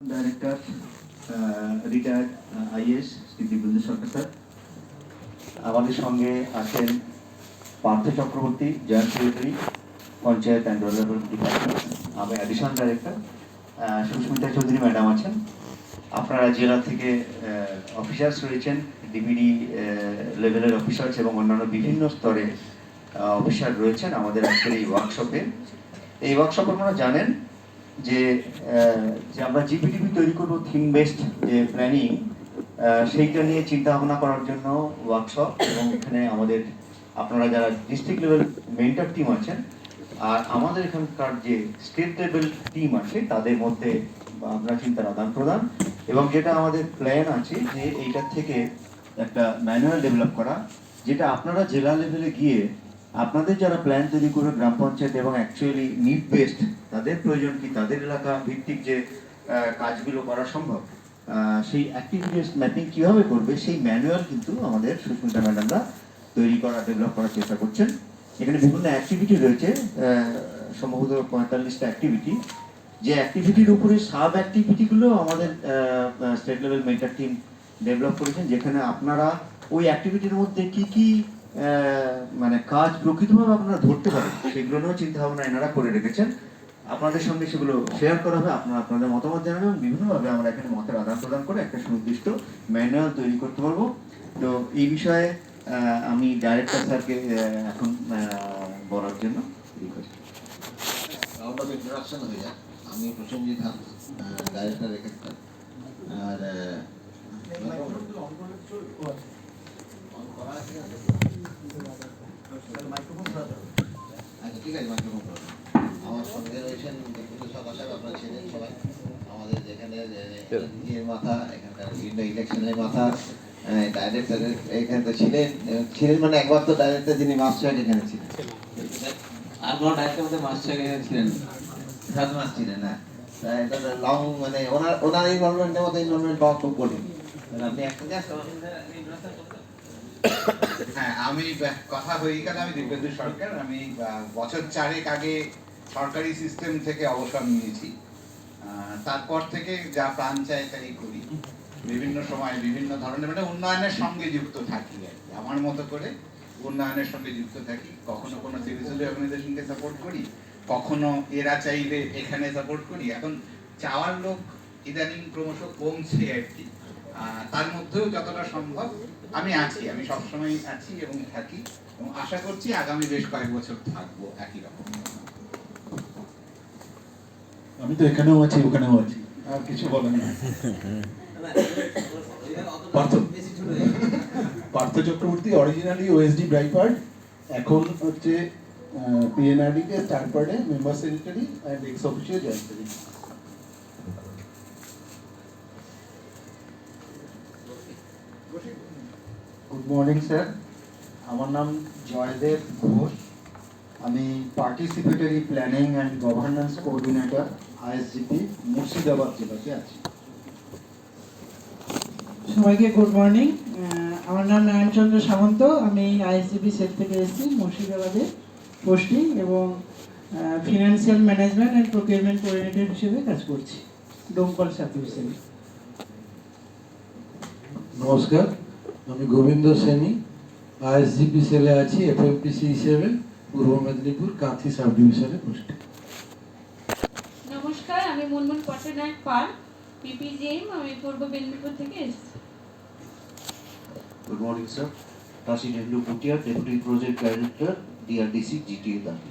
Director retired IAS Sarkar sir আমাদের সঙ্গে আছেন Partha Chakraborty joint secretary panchayat and development department আমি additional director Susmita Chowdhury madam আছেন। আপনারা জেলা থেকে অফিসার্স রয়েছেন ডিবিডি লেভেলের অফিসার্স এবং অন্যান্য বিভিন্ন স্তরে অফিসার রয়েছেন আমাদের আজকের এই ওয়ার্কশপে এই ওয়ার্কশপ আপনারা জানেন যে যে আমরা জিপিটিপি তৈরি করব থিম বেসড যে প্ল্যানিং সেইটা নিয়ে চিন্তা ভাবনা করার জন্য ওয়ার্কশপ এবং এখানে আমাদের আপনারা যারা ডিস্ট্রিক্ট লেভেল মেন্টর টিম আছেন আর আমাদের এখানকার যে স্টেট লেভেল টিম আছে, তাদের মধ্যে আমরা চিন্তার আদান প্রদান এবং যেটা আমাদের প্ল্যান আছে যে এইটার থেকে একটা ম্যানুয়াল ডেভেলপ করা, যেটা আপনারা জেলা লেভেলে গিয়ে আপনাদের যারা প্ল্যান তৈরি করে গ্রাম পঞ্চায়েত এবং অ্যাকচুয়ালি নিড বেসড তাদের প্রয়োজন কি? তাদের এলাকা ভিত্তিক যে কাজগুলো করা সম্ভব? সেই অ্যাক্টিভিটিস ম্যাপিং কীভাবে করবে? সেই ম্যানুয়াল কিন্তু আমাদের সুস্মিতা ম্যাডামরা তৈরি করা ডেভেলপ করার চেষ্টা করছেন। এখানে বিভিন্ন অ্যাক্টিভিটি রয়েছে সম্ভবত পঁয়তাল্লিশটা অ্যাক্টিভিটি যে অ্যাক্টিভিটির উপরে সাব অ্যাক্টিভিটিগুলো আমাদের state level mentor team develop করেছেন, যেখানে আপনারা ওই অ্যাক্টিভিটির মধ্যে কি কি মানে কাজ প্রকৃতভাবে আপনারা ধরতে পারেন। সেগুলো নিয়েও চিন্তা ভাবনা এনারা করে রেখেছেন। আপনাদের সঙ্গে সেগুলো শেয়ার করা হবে আপনারা আপনাদের মতামত জানাবেন। এবং বিভিন্নভাবে আমরা এখানে মতের আদান প্রদান করে একটা সুনির্দিষ্ট ম্যানুয়াল তৈরি করতে পারব। তো এই বিষয়ে আমি ডাইরেক্টর স্যারকে এখন বলার জন্য রিকোয়েস্ট রাউন্ড অফ ইন্ট্রোডাকশন হয়ে যায় আমি প্রসেনজিৎ ডাইরেক্টর এখানকার আর আছে? আমার সঙ্গে রয়েছেন সাহেব আপনারা ছিলেন সবাই। আমাদের যেখানে মাথা এখানকার ইলেকশনের মাথা ডাইরেক্টর এখানে তো ছিলেন। ছিলেন মানে একবার তো ডাইরেক্টর যিনি মাস্টার এখানে ছিলেন। আর কোনো ডাইরেক্টর মধ্যে এখানে ছিলেন সাত মাস ছিলেন না এটা লং মানে ওনার ওনার ইনভলভমেন্টের মতো ইনভলভমেন্ট পাওয়া খুব কঠিন। আপনি একটা হ্যাঁ আমি কথা হয়ে আমি দিব্যেন্দু সরকার, আমি বছর চারেক আগে সরকারি সিস্টেম থেকে অবসর নিয়েছি। তারপর থেকে যা প্রাঞ্চায়েতারি করি। বিভিন্ন সময় বিভিন্ন ধরনের মানে উন্নয়নের সঙ্গে যুক্ত থাকি আর কি। আমার মতো করে উন্নয়নের সঙ্গে যুক্ত থাকি। কখনো কোনো সিভিল অর্গানাইজেশনকে সাপোর্ট করি, কখনো এরা চাইলে এখানে সাপোর্ট করি। এখন চাওয়ার লোক ইদানিং ক্রমশ কমছে আর কি। তার মধ্যেও যতটা সম্ভব আমি আছি, আমি সবসময় আছি এবং থাকি এবং আশা করছি আগামী বেশ কয়েক বছর থাকব একই রকম। আমি তো এখানেও আছি, ওখানেও আছি, আর কিছু বলেন না পার্থ চক্রবর্তী অরিজিনালি ওএসডি ব্রাইপার্ড এখন হচ্ছে পিএনআরডি কে স্টার্ট পার্টে member secretary and ex officio joint secretary good morning sir আমার নাম জয়দেব ঘোষ। আমি participatory planning and governance coordinator ISGP Murshidabad জেলাতে আছি। সবাইকে গুড মর্নিং আমার নাম নারায়ণচন্দ্র সামন্ত। আমি আইএসডিবি সেল থেকে এসেছি মুর্শিদাবাদে পোস্টিং এবং financial management and procurement coordinator হিসেবে কাজ করছি। ডোমকল ডিভিশনে নমস্কার। আমি গোবিন্দ সেনী আইএসজিপি সেলে আছি এফএমপিসি হিসেবে পূর্ব Medinipur Kanthi sub division post নমস্কার আমি মুনমুন পট্টনায়ক পাল পিপিজিএম আমি পূর্ব মেদিনীপুর থেকে এসেছি। Good morning sir Kashi Nehru Bhutia deputy project director DRDC GTA দাবি